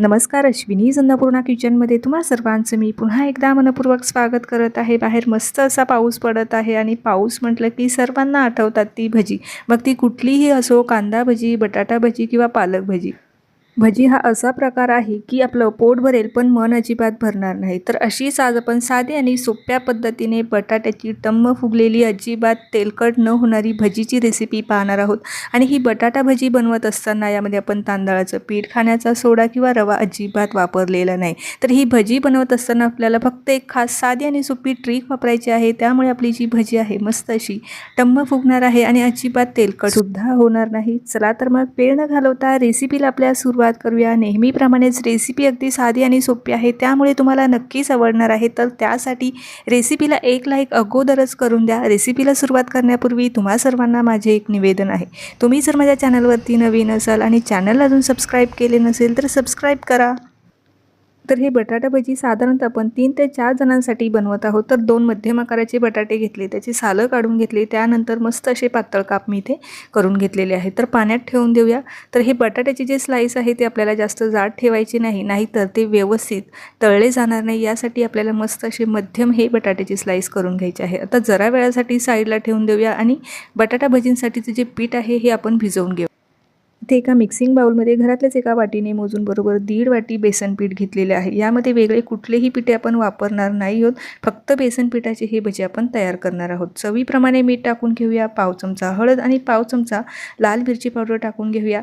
नमस्कार अश्विनी अन्नपूर्णा किचनमध्ये तुम्हा सर्वांचं मी पुन्हा एकदा मनपूर्वक स्वागत करत आहे. बाहेर मस्त असा पाऊस पडत आहे आणि पाऊस म्हटलं की सर्वांना आठवतात ती भजी. मग ती कुठलीही असो कांदा भजी बटाटा भजी किंवा पालक भजी. भजी हा असा प्रकार आहे की आपलं पोट भरेल पण मन अजिबात भरणार नाही. तर अशीच आज आपण साधी आणि सोप्या पद्धतीने बटाट्याची टम्म फुगलेली अजिबात तेलकट न होणारी भजीची रेसिपी पाहणार आहोत. आणि ही बटाटा भजी बनवत असताना यामध्ये आपण तांदळाचं पीठ खाण्याचा सोडा किंवा रवा अजिबात वापरलेला नाही. तर ही भजी बनवत असताना आपल्याला फक्त एक खास साधी आणि सोपी ट्रिक वापरायची आहे. त्यामुळे आपली जी भजी आहे मस्त अशी टम्म फुगणार आहे आणि अजिबात तेलकटसुद्धा होणार नाही. चला तर मग वेळ न घालवता रेसिपीला आपल्या सुरुवात करूया. नेहमीप्रमाणेच रेसिपी अगदी साधी आणि सोपी आहे. त्यामुळे तुम्हाला नक्कीच आवडणार आहे. तर त्यासाठी रेसिपीला एक लाईक अगोदरच करून द्या. रेसिपीला सुरुवात करण्यापूर्वी तुम्हा सर्वांना माझे एक निवेदन आहे. तुम्ही जर माझ्या चॅनलवरती नवीन असाल आणि चॅनल अजून सबस्क्राईब केले नसेल तर सबस्क्राईब करा. तर हे बटाटा भजी साधारणतः आपण तीन ते चार जणांसाठी बनवत आहोत. तर दोन मध्यम आकाराचे बटाटे घेतले त्याची सालं काढून घेतली त्यानंतर मस्त असे पातळ काप मी इथे करून घेतलेले आहे तर पाण्यात ठेवून देऊया. तर हे बटाट्याचे जे स्लाईस आहे ते आपल्याला जास्त जाड ठेवायचे नाही नाहीतर ते व्यवस्थित तळले जाणार नाही. यासाठी आपल्याला मस्त असे मध्यम हे बटाट्याचे स्लाईस करून घ्यायचे आहे. आता जरा वेळासाठी साईडला ठेवून देऊया आणि बटाटा भजींसाठीचं जे पीठ आहे हे आपण भिजवून घेऊ इथे एका मिक्सिंग बाउलमध्ये घरातल्याच एका वाटीने मोजून बरोबर दीड वाटी बेसन पीठ घेतलेले आहे. यामध्ये वेगळे कुठलेही पिठे आपण वापरणार नाही आहोत. फक्त बेसन पिठाचे हे भजे आपण तयार करणार आहोत. चवीप्रमाणे मीठ टाकून घेऊया पाव चमचा हळद आणि पाव चमचा लाल मिरची पावडर टाकून घेऊया.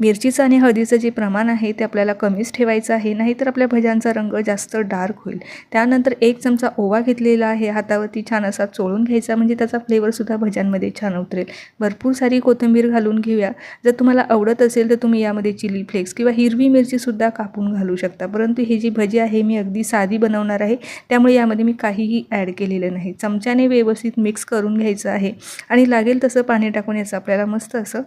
मिरचीचं आणि हळदीचं जे प्रमाण आहे ते आपल्याला कमीच ठेवायचं आहे. नाहीतर आपल्या भज्यांचा रंग जास्त डार्क होईल. त्यानंतर एक चमचा ओवा घेतलेला आहे. हातावरती छान असा चोळून घ्यायचा म्हणजे त्याचा फ्लेवरसुद्धा भज्यांमध्ये छान उतरेल. भरपूर सारी कोथिंबीर घालून घेऊया. जर तुम्हाला आवडत असेल तर तुम्ही यामध्ये चिली फ्लेक्स किंवा हिरवी मिरचीसुद्धा कापून घालू शकता. परंतु ही जी भजी आहे मी अगदी साधी बनवणार आहे. त्यामुळे यामध्ये मी काहीही ॲड केलेलं नाही. चमच्याने व्यवस्थित मिक्स करून घ्यायचं आहे. आणि लागेल तसं पाणी टाकून याचं आपल्याला मस्त असं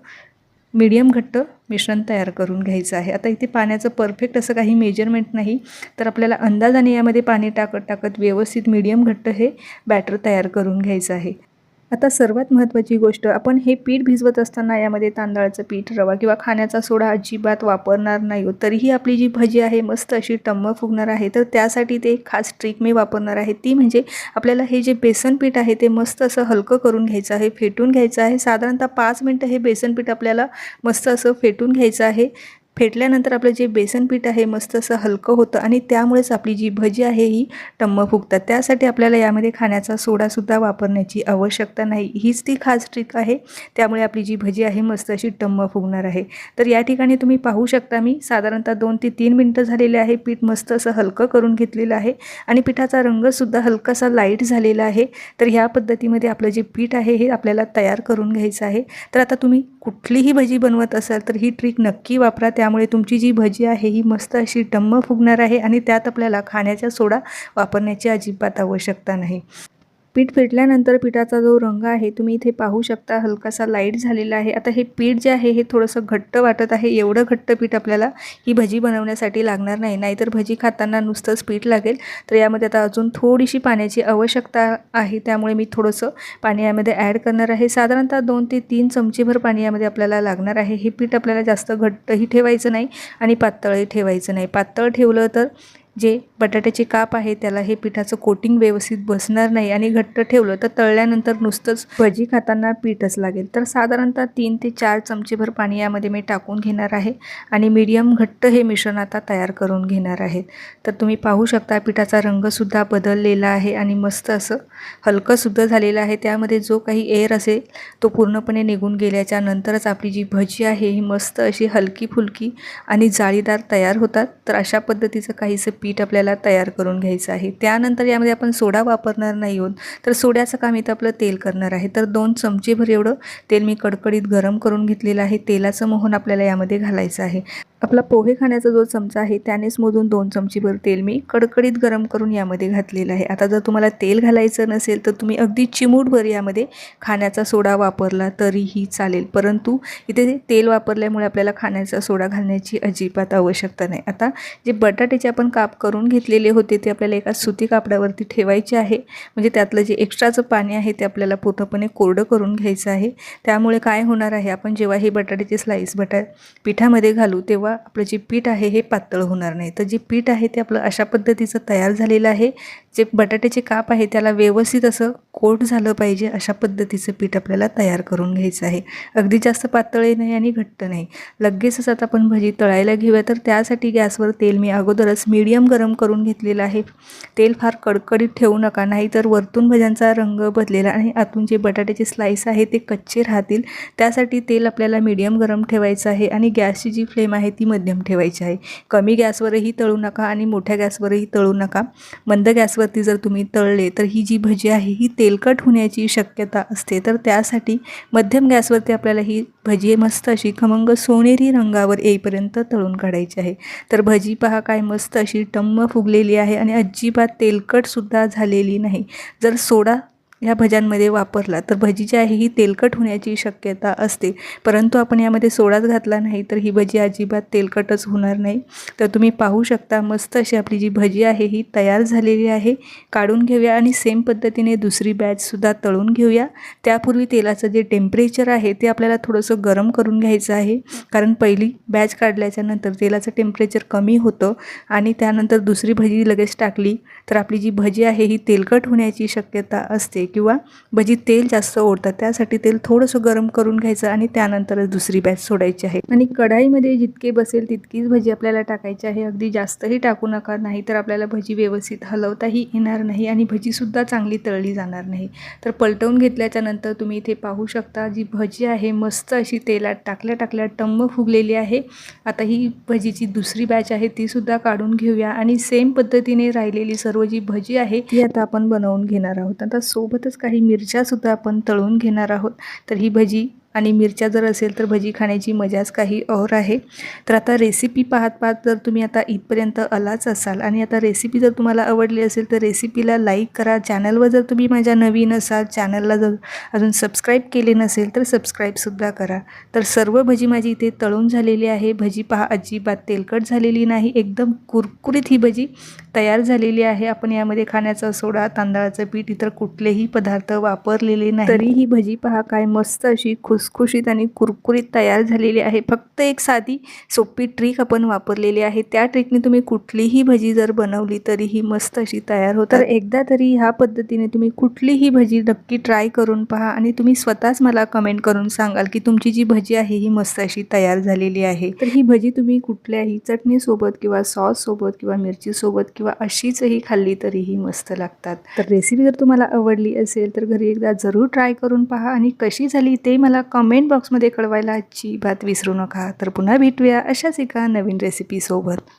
मीडियम घट्ट मिश्रण तयार करून घ्यायचं आहे. आता इथे पाण्याचं परफेक्ट असं काही मेजरमेंट नाही. तर आपल्याला अंदाजाने यामध्ये पाणी टाकत टाकत व्यवस्थित मीडियम घट्ट हे बॅटर तयार करून घ्यायचं आहे. आता सर्वात महत्त्वाची गोष्ट आपण हे पीठ भिजवत असताना यामध्ये तांदळाचं पीठ रवा किंवा खाण्याचा सोडा अजिबात वापरणार नाही हो. तरीही आपली जी भजी आहे मस्त अशी टम्म फुगणार आहे तर त्यासाठी ते एक खास ट्रिक मी वापरणार आहे. ती म्हणजे आपल्याला हे जे बेसन पीठ आहे ते मस्त असं हलकं करून घ्यायचं आहे फेटून घ्यायचं आहे. साधारणतः पाच मिनटं हे बेसन पीठ आपल्याला मस्त असं फेटून घ्यायचं आहे. फेटल्यानंतर आपलं जे बेसन पीठ आहे मस्त असं हलकं होतं आणि त्यामुळेच आपली जी भजी आहे ही टम्म फुगतात. त्यासाठी आपल्याला यामध्ये खाण्याचा सोडासुद्धा वापरण्याची आवश्यकता नाही. हीच ती खास ट्रिक आहे. त्यामुळे आपली जी भजी आहे मस्त अशी टम्म फुगणार आहे. तर या ठिकाणी तुम्ही पाहू शकता मी साधारणतः दोन ते तीन मिनटं झालेले आहे. पीठ मस्त असं हलकं करून घेतलेलं आहे आणि पिठाचा रंगसुद्धा हलकासा लाइट झालेला आहे. तर ह्या पद्धतीमध्ये आपलं जे पीठ आहे हे आपल्याला तयार करून घ्यायचं आहे. तर आता तुम्ही कुठलीही भजी बनवत असाल तर ही ट्रिक नक्की वापरा. त्यामुळे तुमची जी भजी आहे ही मस्त अशी टम्म फुगणार आहे आणि त्यात आपल्याला खाण्याचा सोडा वापरण्याची अजिबात आवश्यकता नाही. पीठ फेटल्यानंतर पिठाचा जो रंग आहे तुम्ही इथे पाहू शकता हलकासा लाइट झालेला आहे. आता हे पीठ जे आहे हे थोडंसं घट्ट वाटत आहे. एवढं घट्ट पीठ आपल्याला ही भजी बनवण्यासाठी लागणार नाही. नाहीतर भजी खाताना नुसतंच पीठ लागेल. तर यामध्ये आता अजून थोडीशी पाण्याची आवश्यकता आहे. त्यामुळे मी थोडंसं पाणी यामध्ये ॲड करणार आहे. साधारणतः दोन ते तीन चमचेभर पाणी यामध्ये आपल्याला लागणार आहे. हे पीठ आपल्याला जास्त घट्टही ठेवायचं नाही आणि पातळही ठेवायचं नाही. पातळ ठेवलं तर जे बटाट्याचे काप आहे त्याला हे पिठाचं कोटिंग व्यवस्थित बसणार नाही आणि घट्ट ठेवलं तर तळल्यानंतर नुसतंच भजी खाताना पीठच लागेल. तर साधारणतः तीन ते चार चमचेभर पाणी यामध्ये मी टाकून घेणार आहे आणि मीडियम घट्ट हे मिश्रण आता तयार करून घेणार आहे. तर तुम्ही पाहू शकता पिठाचा रंगसुद्धा बदललेला आहे आणि मस्त असं हलकंसुद्धा झालेलं आहे. त्यामध्ये जो काही एअर असेल तो पूर्णपणे निघून गेल्याच्या नंतरच आपली जी भजी आहे ही मस्त अशी हलकी फुलकी आणि जाळीदार तयार होतात. तर अशा पद्धतीचं काहीसं पीठ आपल्याला तयार करून घ्यायचं आहे. त्यानंतर यामध्ये आपण सोडा वापरणार नाही आहोत. तर सोड्याचं काम इथं आपलं तेल करणार आहे. तर दोन चमचेभर एवढं तेल मी कडकडीत गरम करून घेतलेलं आहे. तेलाचं मोहन आपल्याला यामध्ये घालायचं आहे. आपला पोहे खाण्याचा जो चमचा आहे त्यानेच मोजून दोन चमचीभर तेल मी कडकडीत गरम करून यामध्ये घातलेलं आहे. आता जर तुम्हाला तेल घालायचं नसेल तर तुम्ही अगदी चिमूटभर यामध्ये खाण्याचा सोडा वापरला तरीही चालेल. परंतु इथे तेल वापरल्यामुळे आपल्याला खाण्याचा सोडा घालण्याची अजिबात आवश्यकता नाही. आता जे बटाट्याचे आपण काप करून घेतलेले होते ते आपल्याला एका सुती कापडावरती ठेवायचे आहे. म्हणजे त्यातलं जे एक्स्ट्राचं पाणी आहे ते आपल्याला पूर्णपणे कोरडं करून घ्यायचं आहे. त्यामुळे काय होणार आहे आपण जेव्हा हे बटाट्याचे स्लाईस बटा पिठामध्ये घालू तेव्हा आपलं जे पीठ आहे हे पातळ होणार नाही. तर जे पीठ आहे ते आपलं अशा पद्धतीचं तयार झालेलं आहे. जे बटाट्याचे काप आहे त्याला व्यवस्थित असं कोट झालं पाहिजे अशा पद्धतीचं पीठ आपल्याला तयार करून घ्यायचं आहे. अगदी जास्त पातळही नाही आणि घट्ट नाही. लगेचच आता आपण भजी तळायला घेऊया. तर त्यासाठी गॅसवर तेल मी अगोदरच मीडियम गरम करून घेतलेलं आहे. तेल फार कडकडीत ठेवू नका. नाही तर वरतून भज्यांचा रंग बदलेला आणि आतून जे बटाट्याचे स्लाईस आहे ते कच्चे राहतील. त्यासाठी तेल आपल्याला मीडियम गरम ठेवायचं आहे आणि गॅसची जी फ्लेम आहे ती मध्यम ठेवायची आहे. कमी गॅसवरही तळू नका आणि मोठ्या गॅसवरही तळू नका. मंद गॅसवरती जर तुम्ही तळले तर ही जी भजी आहे ही तेलकट होण्याची शक्यता असते. तर त्यासाठी मध्यम गॅसवरती आपल्याला ही भजी मस्त अशी खमंग सोनेरी रंगावर येईपर्यंत तळून काढायची आहे. तर भजी पहा काय मस्त अशी टम्म फुगलेली आहे आणि अजिबात तेलकटसुद्धा झालेली नाही. जर सोडा ह्या भज्यांमध्ये वापरला तर भजी जी आहे ही तेलकट होण्याची शक्यता असते. परंतु आपण यामध्ये सोडाच घातला नाही तर ही भजी अजिबात तेलकटच होणार नाही. तर तुम्ही पाहू शकता मस्त अशी आपली जी भजी आहे ही तयार झालेली आहे. काढून घेऊया आणि सेम पद्धतीने दुसरी बॅचसुद्धा तळून घेऊया. त्यापूर्वी तेलाचं जे टेम्परेचर आहे ते आपल्याला थोडंसं गरम करून घ्यायचं आहे. कारण पहिली बॅच काढल्याच्यानंतर तेलाचं टेम्परेचर कमी होतं आणि त्यानंतर दुसरी भजी लगेच टाकली. तर आपली जी भजी आहे ही तेलकट होण्याची शक्यता असते. किंवा भजी तेल जास्त ओढतात त्यासाठी तेल थोडंसं गरम करून घ्यायचं आणि त्यानंतरच दुसरी बॅच सोडायची आहे. आणि कढाईमध्ये जितके बसेल तितकीच भजी आपल्याला टाकायची आहे. अगदी जास्तही टाकू नका नाही तर आपल्याला भजी व्यवस्थित हलवताही येणार नाही आणि भजीसुद्धा चांगली तळली जाणार नाही. तर पलटवून घेतल्याच्या नंतर तुम्ही इथे पाहू शकता जी भजी आहे मस्त अशी तेलात टाकल्या टाकल्या टम्म फुगलेली आहे. आता ही भजीची दुसरी बॅच आहे ती सुद्धा काढून घेऊया. आणि सेम पद्धतीने राहिलेली सर्व जी भजी आहे ती आता आपण बनवून घेणार आहोत. आता सोबतच काही मिरच्यासुद्धा आपण तळून घेणार आहोत. तर ही भजी आणि मिरच्या जर असेल तर भजी खाण्याची मजाच काही और आहे. तर आता रेसिपी पाहत पाहत जर तुम्ही आता इथपर्यंत आलाच असाल आणि आता रेसिपी जर तुम्हाला आवडली असेल तर रेसिपीला लाईक करा. चॅनलवर जर तुम्ही माझ्या नवीन असाल चॅनलला जर अजून सबस्क्राईब केले नसेल तर सबस्क्राईबसुद्धा करा. तर सर्व भजी माझी इथे तळून झालेली आहे. भजी पहा अजिबात तेलकट झालेली नाही एकदम कुरकुरीत ही भजी तयार झालेली आहे. आपण यामध्ये खाण्याचा सोडा तांदळाचं पीठ इतर कुठलेही पदार्थ वापरलेले नाही. तरी ही भजी पहा काय मस्त अशी खुस खुसखुशीत आणि कुरकुरीत तयार झालेली आहे. फक्त एक साधी सोपी ट्रिक आपण वापरलेली आहे. त्या ट्रिकने तुम्ही कुठलीही भजी जर बनवली तरीही मस्त अशी तयार होतात. तर एकदा तरी ह्या पद्धतीने तुम्ही कुठलीही भजी नक्की ट्राय करून पहा आणि तुम्ही स्वतःच मला कमेंट करून सांगाल की तुमची जी भजी आहे ही मस्त अशी तयार झालेली आहे. तर ही भजी तुम्ही कुठल्याही चटणीसोबत किंवा सॉससोबत किंवा मिरचीसोबत किंवा अशीचही खाल्ली तरीही मस्त लागतात. तर रेसिपी जर तुम्हाला आवडली असेल तर घरी एकदा जरूर ट्राय करून पहा आणि कशी झाली ते मला कमेंट बॉक्समध्ये कळवायला अजिबात विसरू नका. तर पुन्हा भेटूया अशाच एका नवीन रेसिपीसोबत